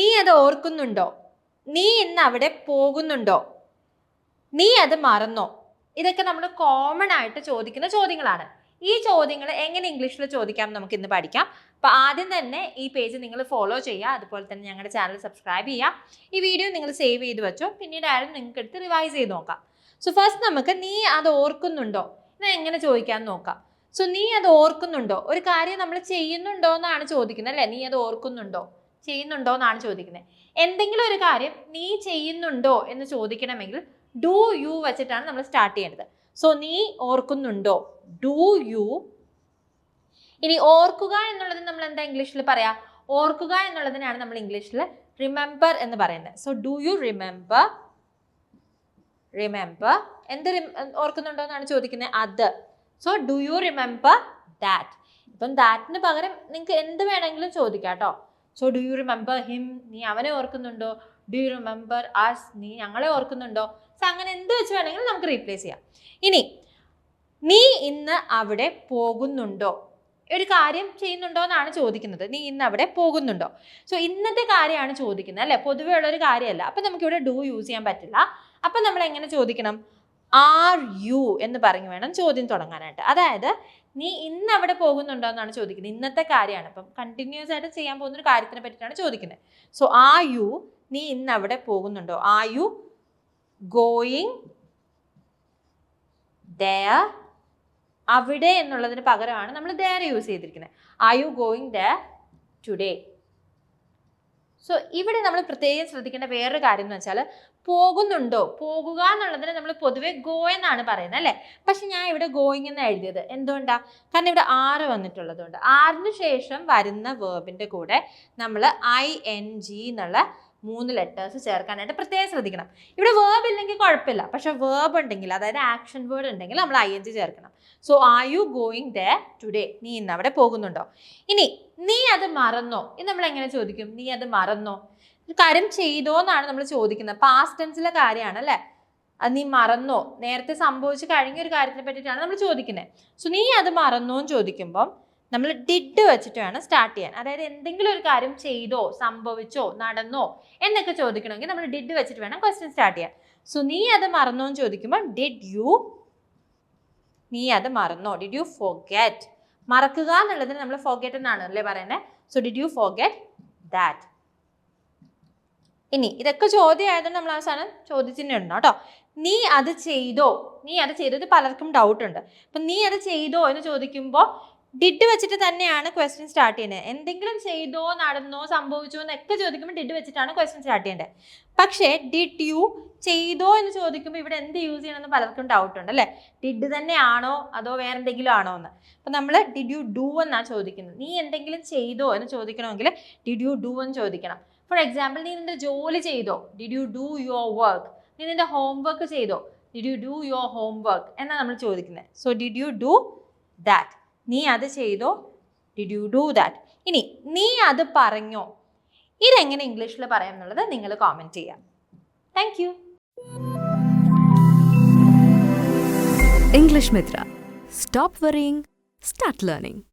നീ അത് ഓർക്കുന്നുണ്ടോ? നീ ഇന്ന് അവിടെ പോകുന്നുണ്ടോ? നീ അത് മറന്നോ? ഇതൊക്കെ നമ്മൾ കോമൺ ആയിട്ട് ചോദിക്കുന്ന ചോദ്യങ്ങളാണ്. ഈ ചോദ്യങ്ങൾ എങ്ങനെ ഇംഗ്ലീഷിൽ ചോദിക്കാം നമുക്ക് ഇന്ന് പഠിക്കാം. അപ്പൊ ആദ്യം തന്നെ ഈ പേജ് നിങ്ങൾ ഫോളോ ചെയ്യുക. അതുപോലെ തന്നെ ഞങ്ങളുടെ ചാനൽ സബ്സ്ക്രൈബ് ചെയ്യുക. ഈ വീഡിയോ നിങ്ങൾ സേവ് ചെയ്ത് വെച്ചോ. പിന്നീട് ആരും നിങ്ങൾക്ക് എടുത്ത് റിവൈസ് ചെയ്ത് നോക്കാം. സോ ഫസ്റ്റ് നമുക്ക് നീ അത് ഓർക്കുന്നുണ്ടോ? ഇത് എങ്ങനെ ചോദിക്കാൻ നോക്കാം. സോ നീ അത് ഓർക്കുന്നുണ്ടോ? ഒരു കാര്യം നമ്മൾ ചെയ്യുന്നുണ്ടോ എന്നാണ് ചോദിക്കുന്നത് അല്ലേ? നീ അത് ഓർക്കുന്നുണ്ടോ? ചെയ്യുന്നുണ്ടോ എന്നാണ് ചോദിക്കുന്നത് എന്തെങ്കിലും ഒരു കാര്യം നീ ചെയ്യുന്നുണ്ടോ എന്ന് ചോദിക്കണമെങ്കിൽ ഡു യു വെച്ചിട്ടാണ് നമ്മൾ സ്റ്റാർട്ട് ചെയ്യേണ്ടത്. സോ നീ ഓർക്കുന്നുണ്ടോ? Do you. ഇനി ഓർക്കുക എന്നുള്ളത് നമ്മൾ എന്താ ഇംഗ്ലീഷിൽ പറയാ? ഓർക്കുക എന്നുള്ളതിനാണ് നമ്മൾ ഇംഗ്ലീഷിൽ റിമെമ്പർ എന്ന് പറയുന്നത് so do you remember remember എന്ത് ഓർക്കുന്നുണ്ടോ എന്നാണ് ചോദിക്കുന്നത് അത്. So do you remember that ഇപ്പം ദാറ്റിന് പകരം നിങ്ങൾക്ക് എന്ത് വേണമെങ്കിലും ചോദിക്കാം കേട്ടോ so do you remember him നീ അവനെ ഓർക്കുന്നുണ്ടോ? ഡു യു റിമെമ്പർ ആസ് നീ ഞങ്ങളെ ഓർക്കുന്നുണ്ടോ? സോ അങ്ങനെ എന്ത് വെച്ച് വേണമെങ്കിലും നമുക്ക് റീപ്ലേസ് ചെയ്യാം. ഇനി നീ ഇന്ന് അവിടെ പോകുന്നുണ്ടോ? ഒരു കാര്യം ചെയ്യുന്നുണ്ടോ എന്നാണ് ചോദിക്കുന്നത്. നീ ഇന്ന് അവിടെ പോകുന്നുണ്ടോ? സോ ഇന്നത്തെ കാര്യമാണ് ചോദിക്കുന്നത് അല്ലേ? പൊതുവേ ഉള്ള ഒരു കാര്യമല്ല. അപ്പം നമുക്കിവിടെ ഡു യൂസ് ചെയ്യാൻ പറ്റില്ല. അപ്പം നമ്മൾ എങ്ങനെ ചോദിക്കണം? ആർ യു എന്ന് പറഞ്ഞു വേണം ചോദ്യം തുടങ്ങാനായിട്ട്. അതായത് നീ ഇന്ന് അവിടെ പോകുന്നുണ്ടോ എന്നാണ് ചോദിക്കുന്നത്. ഇന്നത്തെ കാര്യമാണ്. അപ്പം കണ്ടിന്യൂസ് ആയിട്ട് ചെയ്യാൻ പോകുന്ന ഒരു കാര്യത്തിനെ പറ്റിയിട്ടാണ് ചോദിക്കുന്നത്. സോ ആ യു നീ ഇന്ന് അവിടെ പോകുന്നുണ്ടോ? ആ യു ഗോയിങ് ദയർ അവിടെ എന്നുള്ളതിന് പകരമാണ് നമ്മൾ ദയർ യൂസ് ചെയ്തിരിക്കുന്നത്. Are you going there today so ഇവിടെ നമ്മൾ പ്രത്യേകം ശ്രദ്ധിക്കേണ്ട വേറൊരു കാര്യം എന്ന് വെച്ചാൽ പോകുന്നുണ്ടോ? പോകുക എന്നുള്ളതിന് നമ്മൾ പൊതുവെ ഗോ എന്നാണ് പറയുന്നത് അല്ലേ? പക്ഷെ ഞാൻ ഇവിടെ ഗോയിങ് എന്ന് എഴുതിയത്. എന്തുകൊണ്ടാ? കാരണം ഇവിടെ ആറ് വന്നിട്ടുള്ളതുകൊണ്ട്. ആറിന് ശേഷം വരുന്ന വേർബിന്റെ കൂടെ നമ്മൾ ഐ എൻ ജി എന്നുള്ള മൂന്ന് ലെറ്റേഴ്സ് ചേർക്കാനായിട്ട് പ്രത്യേകം ശ്രദ്ധിക്കണം. ഇവിടെ വേർബ് ഇല്ലെങ്കിൽ കുഴപ്പമില്ല. പക്ഷെ വേർബ് ഉണ്ടെങ്കിൽ അതായത് ആക്ഷൻ വേർഡ് ഉണ്ടെങ്കിൽ നമ്മൾ ഐ എൻ ജി ചേർക്കണം. So are you going the today നീ ഇന്ന് അവിടെ പോകുന്നുണ്ടോ? ഇനി നീ അത് മറന്നോ? ഇത് നമ്മൾ എങ്ങനെ ചോദിക്കും? നീ അത് മറന്നോ? കാര്യം ചെയ്തോ എന്നാണ് നമ്മൾ ചോദിക്കുന്നത്. പാസ്റ്റ് ടെൻസിലെ കാര്യമാണ് അല്ലേ? അത് നീ മറന്നോ? നേരത്തെ സംഭവിച്ച് കഴിഞ്ഞ ഒരു കാര്യത്തിനെ പറ്റിയിട്ടാണ് നമ്മൾ ചോദിക്കുന്നത്. സോ നീ അത് മറന്നോ എന്ന് ചോദിക്കുമ്പം നമ്മൾ ഡിഡ് വെച്ചിട്ട് വേണം സ്റ്റാർട്ട് ചെയ്യാൻ. അതായത് എന്തെങ്കിലും ഒരു കാര്യം ചെയ്തോ സംഭവിച്ചോ നടന്നോ എന്നൊക്കെ ചോദിക്കണമെങ്കിൽ നമ്മൾ ഡിഡ് വെച്ചിട്ട് വേണം ക്വസ്റ്റ്യൻ സ്റ്റാർട്ട് ചെയ്യാൻ. സോ നീ അത് മറന്നോ എന്ന് ചോദിക്കുമ്പോൾ ഡിഡ് യു നീ അത് മറന്നോ? ഡിഡ് യു ഫോഗറ്റ് മറക്കുക എന്നുള്ളതിന് നമ്മൾ ഫോഗറ്റ് എന്നാണ് അല്ലേ പറയുന്നത് so did you forgot that ഇനി ഇതൊക്കെ ചോദ്യം ആയതുകൊണ്ട് നമ്മൾ അവസാനം ചോദിച്ചിട്ടുണ്ട് കേട്ടോ. നീ അത് ചെയ്തോ? നീ അത് ചെയ്തത് പലർക്കും ഡൗട്ട് ഉണ്ട്. അപ്പം നീ അത് ചെയ്തോ എന്ന് ചോദിക്കുമ്പോൾ ഡിഡ് വെച്ചിട്ട് തന്നെയാണ് ക്വസ്റ്റ്യൻ സ്റ്റാർട്ട് ചെയ്യുന്നത് എന്തെങ്കിലും ചെയ്തോ നടന്നോ സംഭവിച്ചോ എന്നൊക്കെ ചോദിക്കുമ്പോൾ ഡിഡ് വെച്ചിട്ടാണ് ക്വസ്റ്റ്യൻ സ്റ്റാർട്ട് ചെയ്യേണ്ടത് പക്ഷേ ഡിഡ് യു ചെയ്തോ എന്ന് ചോദിക്കുമ്പോൾ ഇവിടെ എന്ത് യൂസ് ചെയ്യണമെന്ന് പലർക്കും ഡൗട്ട് ഉണ്ട് അല്ലേ? ഡിഡ് തന്നെയാണോ അതോ വേറെ എന്തെങ്കിലും ആണോ എന്ന്. അപ്പം നമ്മൾ ഡിഡ് യു ഡു എന്നാണ് ചോദിക്കുന്നത്. നീ എന്തെങ്കിലും ചെയ്തോ എന്ന് ചോദിക്കണമെങ്കിൽ ഡിഡ് യു ഡു എന്ന് ചോദിക്കണം. ഫോർ എക്സാമ്പിൾ നീ നിന്റെ ജോലി ചെയ്തോ. Did you do your work നീ നിന്റെ ഹോം വർക്ക് ചെയ്തോ. Did you do your homework എന്നാണ് നമ്മൾ ചോദിക്കുന്നത് so did you do that നീ അത് ചെയ്തോ? ഡിഡ് യു ഡു ദാറ്റ് ഇനി നീ അത് പറഞ്ഞോ? ഇതെങ്ങനെ ഇംഗ്ലീഷിൽ പറയാം എന്നുള്ളത് നിങ്ങൾ കോമെന്റ് ചെയ്യാം. Thank you English Mitra. Stop worrying, start learning.